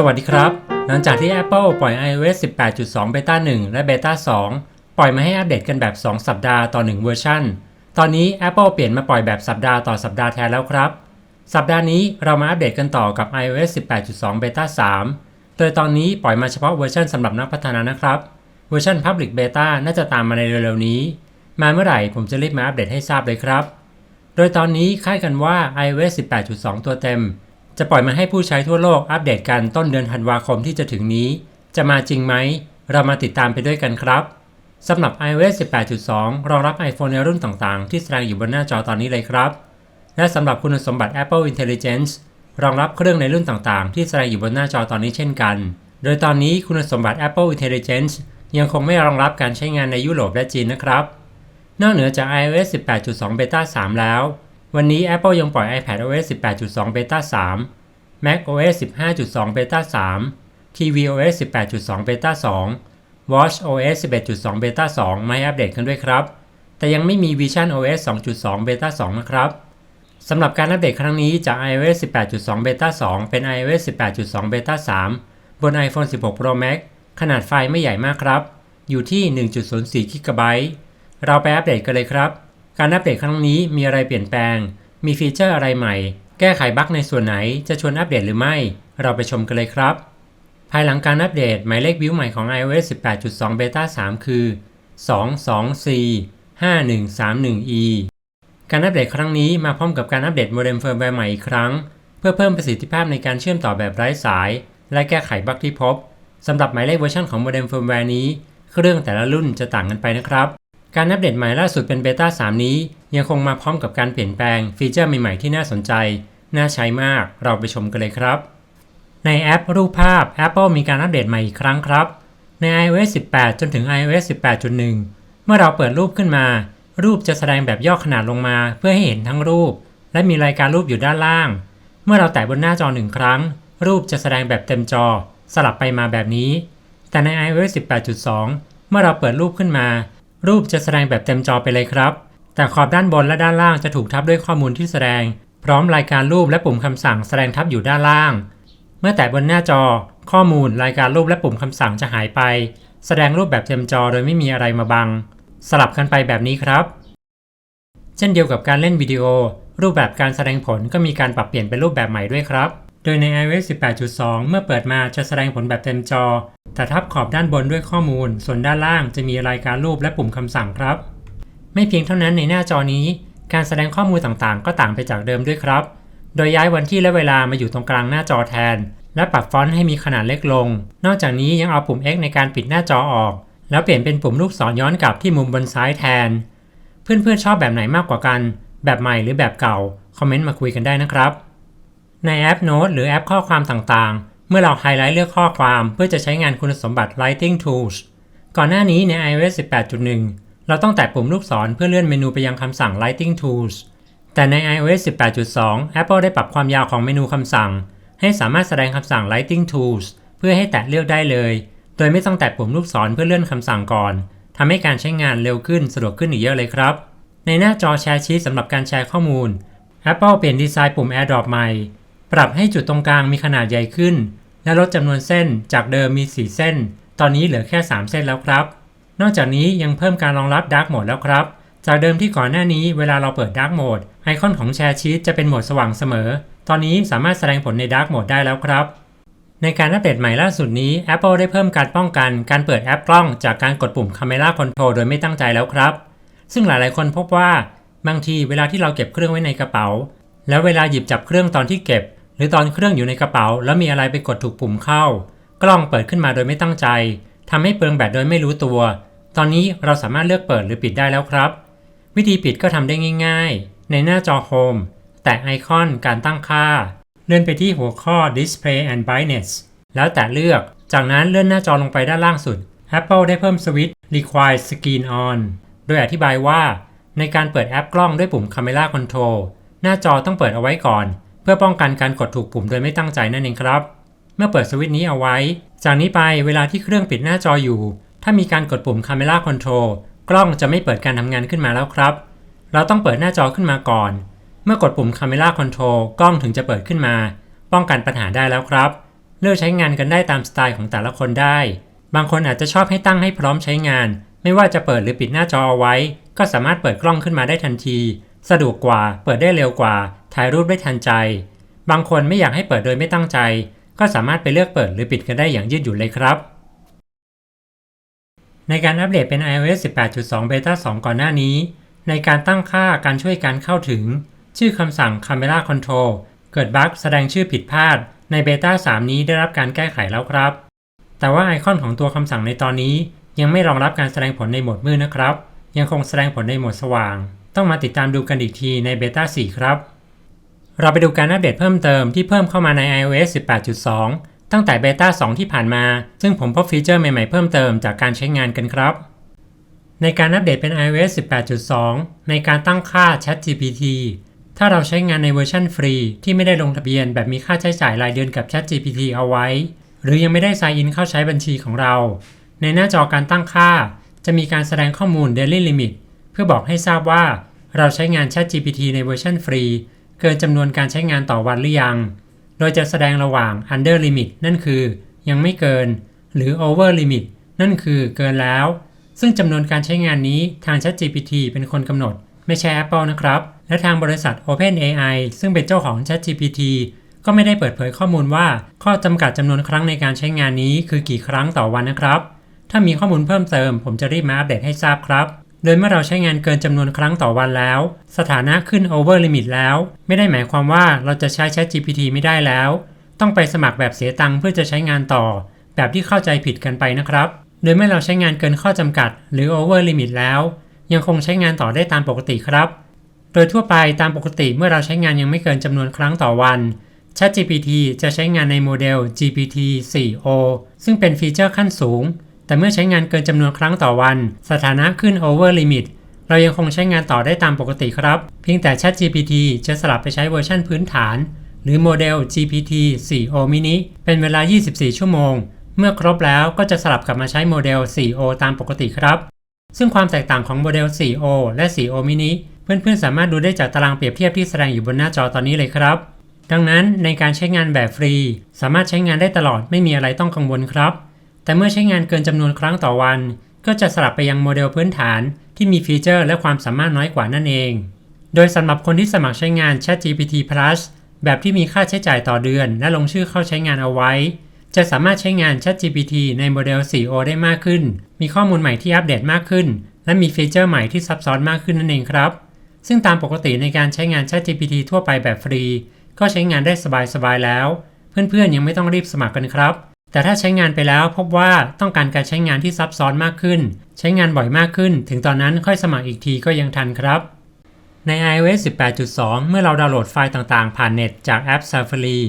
สวัสดีครับ หลังจากที่ Apple ปล่อย iOS 18.2 Beta 1 และ Beta 2 ปล่อยมาให้อัปเดตกันแบบ 2 สัปดาห์ต่อ 1 เวอร์ชันตอนนี้ Apple เปลี่ยนมาปล่อยแบบสัปดาห์ต่อสัปดาห์แทนแล้วครับ สัปดาห์นี้เรามาอัปเดตกันต่อกับ iOS 18.2 Beta 3 โดยตอนนี้ปล่อยมาเฉพาะเวอร์ชันสำหรับนักพัฒนานะครับ เวอร์ชัน Public Beta น่าจะตามมาในเร็วๆนี้ มาเมื่อไหร่ผมจะรีบมาอัปเดตให้ทราบเลยครับ โดยตอนนี้คาดกันว่า iOS 18.2 ตัวเต็ม จะปล่อยมาให้ผู้ใช้ทั่วโลกอัปเดตกันต้นเดือนธันวาคมที่จะถึงนี้ จะมาจริงไหม เรามาติดตามไปด้วยกันครับสำหรับ iOS 18.2 รองรับ iPhone ในรุ่นต่างๆ ที่แสดงอยู่บนหน้าจอตอนนี้เลยครับ และสำหรับคุณสมบัติ Apple Intelligence รองรับเครื่องในรุ่นต่างๆ ที่แสดงอยู่บนหน้าจอตอนนี้เช่นกัน โดยตอนนี้คุณสมบัติ Apple Intelligence ยังคงไม่รองรับการใช้งานในยุโรปและจีนนะครับ นอกเหนือจาก iOS 18.2 Beta 3 แล้ว วันนี้ Apple ยังปล่อย iPadOS 18.2 Beta 3 macOS 15.2 Beta 3 tvOS 18.2 Beta 2 watchOS 11.2 Beta 2 ไมาให้อัปเดตกันด้วยครับ แต่ยังไม่มี Vision OS 2.2 Beta 2 นะครับสำหรับการอัปเดตครั้งนี้จาก iOS 18.2 Beta 2 เป็น iOS 18.2 Beta 3 บน iPhone 16 Pro Max ขนาดไฟล์ไม่ใหญ่มากครับ อยู่ที่ 1.04 GB เราไปอัปเดตกันเลยครับ การอัปเดตครั้งนี้มีอะไรเปลี่ยนแปลง มีฟีเจอร์อะไรใหม่ แก้ไขบั๊กในส่วนไหนจะชวนอัปเดตหรือไม่ เราไปชมกันเลยครับ ภายหลังการอัปเดตหมายเลขวิวใหม่ของ iOS 18.2 Beta 3 คือ 2245131e การอัปเดตครั้งนี้มาพร้อมกับการอัปเดตโมเด็มเฟิร์มแวร์ใหม่อีกครั้ง เพื่อเพิ่มประสิทธิภาพในการเชื่อมต่อแบบไร้สาย และแก้ไขบั๊กที่พบสำหรับหมายเลขเวอร์ชันของโมเด็มเฟิร์มแวร์นี้ เครื่องแต่ละรุ่นจะต่างกันไปนะครับ การอัปเดตใหม่ล่าสุดเป็นเบต้า3นี้ ยังคงมาพร้อมกับการเปลี่ยนแปลงฟีเจอร์ใหม่ๆที่น่าสนใจ น่าใช้มาก เราไปชมกันเลยครับ ในแอปรูปภาพ Apple มีการอัปเดตใหม่อีกครั้งครับ ใน iOS 18 จนถึง iOS 18.1 เมื่อเราเปิดรูปขึ้นมา รูปจะแสดงแบบย่อขนาดลงมา เพื่อให้เห็นทั้งรูป และมีรายการรูปอยู่ด้านล่าง เมื่อเราแตะบนหน้าจอหนึ่งครั้ง รูปจะแสดงแบบเต็มจอ สลับไปมาแบบนี้ แต่ใน iOS 18.2 เมื่อเราเปิดรูปขึ้นมา รูปจะแสดงแบบเต็มจอไปเลยครับ แต่ขอบด้านบนและด้านล่างจะถูกทับด้วยข้อมูลที่แสดง พร้อมรายการรูปและปุ่มคำสั่งแสดงทับอยู่ด้านล่าง เมื่อแตะบนหน้าจอ ข้อมูลรายการรูปและปุ่มคำสั่งจะหายไป แสดงรูปแบบเต็มจอโดยไม่มีอะไรมาบัง สลับกันไปแบบนี้ครับ เช่นเดียวกับการเล่นวิดีโอ รูปแบบการแสดงผลก็มีการปรับเปลี่ยนเป็นรูปแบบใหม่ด้วยครับ โดยใน iOS 18.2 เมื่อเปิดมาจะแสดงผลแบบเต็มจอ แต่ทับขอบด้านบนด้วยข้อมูล ส่วนด้านล่างจะมีรายการรูปและปุ่มคำสั่งครับ ไม่เพียงเท่านั้นในหน้าจอนี้ การแสดงข้อมูลต่างๆ ก็ต่างไปจากเดิมด้วยครับ โดยย้ายวันที่และเวลามาอยู่ตรงกลางหน้าจอแทน และปรับฟอนต์ให้มีขนาดเล็กลง นอกจากนี้ยังเอาปุ่ม X ในการปิดหน้าจอออก แล้วเปลี่ยนเป็นปุ่มลูกศรย้อนกลับที่มุมบนซ้ายแทน เพื่อนๆชอบแบบไหนมากกว่ากัน แบบใหม่หรือแบบเก่า คอมเมนต์มาคุยกันได้นะครับ ในแอปโน้ตหรือแอปข้อความต่างๆ เมื่อเราไฮไลท์เลือกข้อความเพื่อจะใช้งานคุณสมบัติ Writing Tools ก่อนหน้านี้ใน iOS 18.1 เราต้องแตะปุ่มลูกศรเพื่อเลื่อนเมนูไปยังคำสั่ง Writing Tools แต่ใน iOS 18.2 Apple ได้ปรับความยาวของเมนูคำสั่ง ให้สามารถแสดงคำสั่ง Writing Tools เพื่อให้แตะเลือกได้เลย โดยไม่ต้องแตะปุ่มลูกศรเพื่อเลื่อนคำสั่งก่อนทำให้การใช้งานเร็วขึ้นสะดวกขึ้นอีกเยอะเลยครับ ในหน้าจอแชร์ชีตสำหรับการแชร์ข้อมูล Apple เปลี่ยนดีไซน์ปุ่ม AirDrop ใหม่ ปรับให้จุดตรงกลางมีขนาดใหญ่ขึ้น และลดจำนวนเส้นจากเดิมมี 4 เส้น ตอนนี้เหลือแค่ 3 เส้นแล้วครับ นอกจากนี้ยังเพิ่มการรองรับ Dark Mode แล้วครับ จากเดิมที่ก่อนหน้านี้เวลาเราเปิด Dark Mode ไอคอนของแชร์ชีตจะเป็นโหมดสว่างเสมอ ตอนนี้สามารถแสดงผลใน Dark Mode ได้แล้วครับ ในการอัปเดตใหม่ล่าสุดนี้ Apple ได้เพิ่มการป้องกันการเปิดแอปกล้องจากการกดปุ่ม Camera Control โดยไม่ตั้งใจแล้วครับ ซึ่งหลายๆ คนพบว่าบางทีเวลาที่เราเก็บเครื่องไว้ในกระเป๋า แล้วเวลาหยิบจับเครื่องตอนที่เก็บ หรือตอนเครื่องอยู่ในกระเป๋า แล้วมีอะไรไปกดถูกปุ่มเข้า กล้องเปิดขึ้นมาโดยไม่ตั้งใจทำให้เปลืองแบตโดยไม่รู้ตัว ตอนนี้เราสามารถเลือกเปิดหรือปิดได้แล้วครับ วิธีปิดก็ทำได้ง่าย ๆ ในหน้าจอโฮมแตะไอคอนการตั้งค่า เลื่อนไปที่หัวข้อ Display and Brightness แล้วแตะเลือก จากนั้นเลื่อนหน้าจอลงไปด้านล่างสุด Apple ได้เพิ่มสวิตช์ Require Screen On โดยอธิบายว่าในการเปิดแอปกล้องด้วยปุ่ม Camera Control หน้าจอต้องเปิดเอาไว้ก่อน เพื่อป้องกันการกดถูกปุ่มโดยไม่ตั้งใจนั่นเองครับ เมื่อเปิดสวิตช์นี้เอาไว้ จากนี้ไปเวลาที่เครื่องปิดหน้าจออยู่ ถ้ามีการกดปุ่ม Camera Control กล้องจะไม่เปิดการทำงานขึ้นมาแล้วครับ เราต้องเปิดหน้าจอขึ้นมาก่อน เมื่อกดปุ่ม Camera Control กล้องถึงจะเปิดขึ้นมา ป้องกันปัญหาได้แล้วครับ เลือกใช้งานกันได้ตามสไตล์ของแต่ละคนได้ บางคนอาจจะชอบให้ตั้งให้พร้อมใช้งาน ไม่ว่าจะเปิดหรือปิดหน้าจอเอาไว้ ก็สามารถเปิดกล้องขึ้นมาได้ทันที สะดวกกว่า เปิดได้เร็วกว่า ถ่ายรูปได้ทันใจ บางคนไม่อยากให้เปิดโดยไม่ตั้งใจ ก็สามารถไปเลือกเปิดหรือปิดกันได้อย่างยืดหยุ่นเลยครับ ในการอัปเดตเป็น iOS 18.2 Beta 2 ก่อนหน้านี้ ในการตั้งค่าการช่วยการเข้าถึง ชื่อคำสั่ง Camera Control เกิดบั๊กแสดงชื่อผิดพลาด ในเบต้า3นี้ได้รับการแก้ไขแล้วครับ แต่ว่าไอคอนของตัวคำสั่งในตอนนี้ ยังไม่รองรับการแสดงผลในโหมดมืดนะครับ ยังคงแสดงผลในโหมดสว่าง ต้องมาติดตามดูกันอีกทีในเบต้า4ครับ เราไปดูการอัปเดตเพิ่มเติมที่เพิ่มเข้ามาใน iOS 18.2 ตั้งแต่เบต้า2 ที่ผ่านมา ซึ่งผมพบฟีเจอร์ใหม่ๆเพิ่มเติมจากการใช้งานกันครับ ในการอัปเดตเป็น iOS 18.2 ในการตั้งค่า ChatGPT ถ้าเราใช้งานในเวอร์ชันฟรีที่ไม่ได้ลงทะเบียนแบบมีค่าใช้จ่ายรายเดือนกับ ChatGPT เอาไว้ หรือยังไม่ได้ sign in เข้าใช้บัญชีของเรา ในหน้าจอการตั้งค่า จะมีการแสดงข้อมูล Daily Limit เพื่อบอกให้ทราบว่า เราใช้งาน ChatGPT ในเวอร์ชันฟรี เกินจำนวนการใช้งานต่อวันหรือยัง โดยจะแสดงระหว่าง Under Limit นั่นคือยังไม่เกิน หรือ Over Limit นั่นคือเกินแล้ว ซึ่งจำนวนการใช้งานนี้ทาง ChatGPT เป็นคนกำหนด ไม่ใช่ Apple นะครับ และทางบริษัท OpenAI ซึ่งเป็นเจ้าของ ChatGPT ก็ไม่ได้เปิดเผยข้อมูลว่า ข้อจำกัดจำนวนครั้งในการใช้งานนี้คือกี่ครั้งต่อวันนะครับ ถ้ามีข้อมูลเพิ่มเติม ผมจะรีบมาอัปเดตให้ทราบครับ โดยเมื่อเราใช้งานเกินจำนวนครั้งต่อวันแล้ว สถานะขึ้น over limit แล้ว ไม่ได้หมายความว่าเราจะใช้ ChatGPT ไม่ได้แล้ว ต้องไปสมัครแบบเสียตังค์เพื่อจะใช้งานต่อ แบบที่เข้าใจผิดกันไปนะครับ โดยเมื่อเราใช้งานเกินข้อจำกัด หรือ over limit แล้ว ยังคงใช้งานต่อได้ตามปกติครับ โดยทั่วไปตามปกติเมื่อเราใช้งานยังไม่เกินจำนวนครั้งต่อวัน ChatGPT จะใช้งานในโมเดล GPT-4o ซึ่งเป็นฟีเจอร์ขั้นสูง แต่เมื่อใช้งานเกินจำนวนครั้งต่อวัน สถานะขึ้น over limit เรายังคงใช้งานต่อได้ตามปกติครับ เพียงแต่ ChatGPT จะสลับไปใช้เวอร์ชันพื้นฐาน หรือโมเดล GPT-4o mini เป็นเวลา 24 ชั่วโมง เมื่อครบแล้วก็จะสลับกลับมาใช้โมเดล 4o ตามปกติครับ ซึ่งความแตกต่างของโมเดล 4o และ 4o mini เพื่อนๆ สามารถดูได้จากตารางเปรียบเทียบที่แสดงอยู่บนหน้าจอตอนนี้เลยครับ ดังนั้นในการใช้งานแบบฟรี สามารถใช้งานได้ตลอดไม่มีอะไรต้องกังวลครับ แต่เมื่อใช้งานเกินจำนวนครั้งต่อวัน ก็จะสลับไปยังโมเดลพื้นฐานที่มีฟีเจอร์และความสามารถน้อยกว่านั่นเอง โดยสำหรับคนที่สมัครใช้งาน ChatGPT Plus แบบที่มีค่าใช้จ่ายต่อเดือน และลงชื่อเข้าใช้งานเอาไว้ จะสามารถใช้งาน ChatGPT ในโมเดล 4o ได้มากขึ้น มีข้อมูลใหม่ที่อัปเดตมากขึ้น และมีฟีเจอร์ใหม่ที่ซับซ้อนมากขึ้นนั่นเองครับ ซึ่งตามปกติในการใช้งาน ChatGPT ทั่วไปแบบฟรี ก็ใช้งานได้สบายๆแล้ว เพื่อนๆยังไม่ต้องรีบสมัครกันครับ แต่ถ้าใช้งานไปแล้วพบว่าต้องการการใช้งานที่ซับซ้อนมากขึ้น ใช้งานบ่อยมากขึ้น ถึงตอนนั้นค่อยสมัครอีกทีก็ยังทันครับ ใน iOS 18.2 เมื่อเราดาวน์โหลดไฟล์ต่างๆ ผ่านเน็ตจากแอป Safari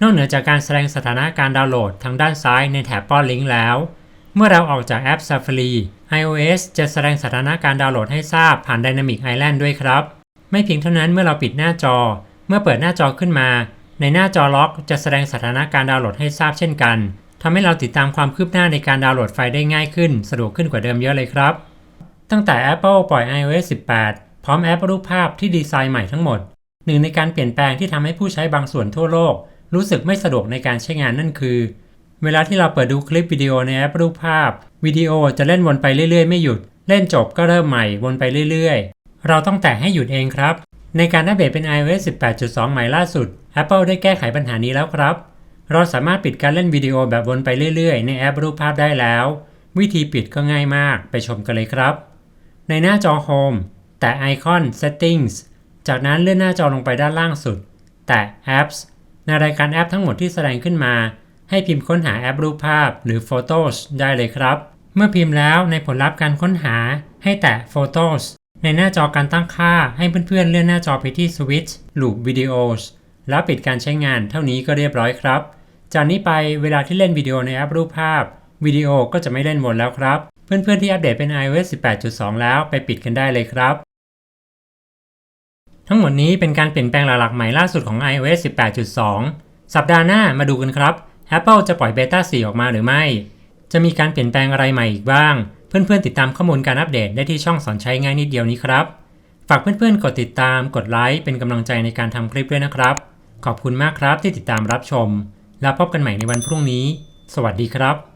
นอกเหนือจากการแสดงสถานะการดาวน์โหลดทางด้านซ้ายในแถบป้อนลิงก์แล้ว เมื่อเราออกจากแอป Safari iOS จะแสดงสถานะการดาวน์โหลดให้ทราบผ่าน Dynamic Island ด้วยครับ ไม่เพียงเท่านั้นเมื่อเราปิดหน้าจอ เมื่อเปิดหน้าจอขึ้นมา ในหน้าจอล็อกจะแสดงสถานะการดาวน์โหลดให้ทราบเช่นกันทำให้เราติดตามความคืบหน้าในการดาวน์โหลดไฟล์ได้ง่ายขึ้น สะดวกขึ้นกว่าเดิมเยอะเลยครับ ตั้งแต่ Apple ปล่อย iOS 18 พร้อมแอปรูปภาพที่ดีไซน์ใหม่ทั้งหมด หนึ่งในการเปลี่ยนแปลงที่ทำให้ผู้ใช้บางส่วนทั่วโลก รู้สึกไม่สะดวกในการใช้งานนั่นคือ เวลาที่เราเปิดดูคลิปวิดีโอในแอปรูปภาพวิดีโอจะเล่นวนไปเรื่อยๆ ไม่หยุด เล่นจบก็เริ่มใหม่วนไปเรื่อยๆ เราต้องแตะให้หยุดเองครับ ในการอัปเดตเป็น iOS 18.2 ใหม่ล่าสุด Apple ได้แก้ไขปัญหานี้แล้วครับ เราสามารถปิดการเล่นวิดีโอแบบวนไปเรื่อยๆ ในแอปรูปภาพได้แล้ว วิธีปิดก็ง่ายมากไปชมกันเลยครับ ในหน้าจอ Home แตะไอคอน Settings จากนั้นเลื่อนหน้าจอลงไปด้านล่างสุด แตะ Apps ในรายการแอปทั้งหมดที่แสดงขึ้นมา ให้พิมพ์ค้นหาแอปรูปภาพหรือ Photos ได้เลยครับ เมื่อพิมพ์แล้วในผลลัพธ์การค้นหาให้แตะ Photos ในหน้าจอการตั้งค่าให้เพื่อนๆเลื่อนหน้าจอไปที่ Switch Loop Videos แล้วปิดการใช้งานเท่านี้ก็เรียบร้อยครับ จากนี้ไปเวลาที่เล่นวิดีโอในแอปรูปภาพวิดีโอก็จะไม่เล่นวนแล้วครับ เพื่อนๆที่อัปเดตเป็น iOS 18.2 แล้วไปปิดกันได้เลยครับ ทั้งหมดนี้เป็นการเปลี่ยนแปลงหลักๆใหม่ล่าสุดของ iOS 18.2 สัปดาห์หน้ามาดูกันครับ Apple จะปล่อยเบต้า4ออกมาหรือไม่ จะมีการเปลี่ยนแปลงอะไรใหม่อีกบ้าง เพื่อนๆติดตามข้อมูลการอัปเดตได้ที่ช่องสอนใช้ง่ายนิดเดียวนี้ครับ ฝากเพื่อนๆกดติดตาม กดไลค์เป็นกำลังใจในการทำคลิปด้วยนะครับ ขอบคุณมากครับที่ติดตามรับชม แล้วพบกันใหม่ในวันพรุ่งนี้ สวัสดีครับ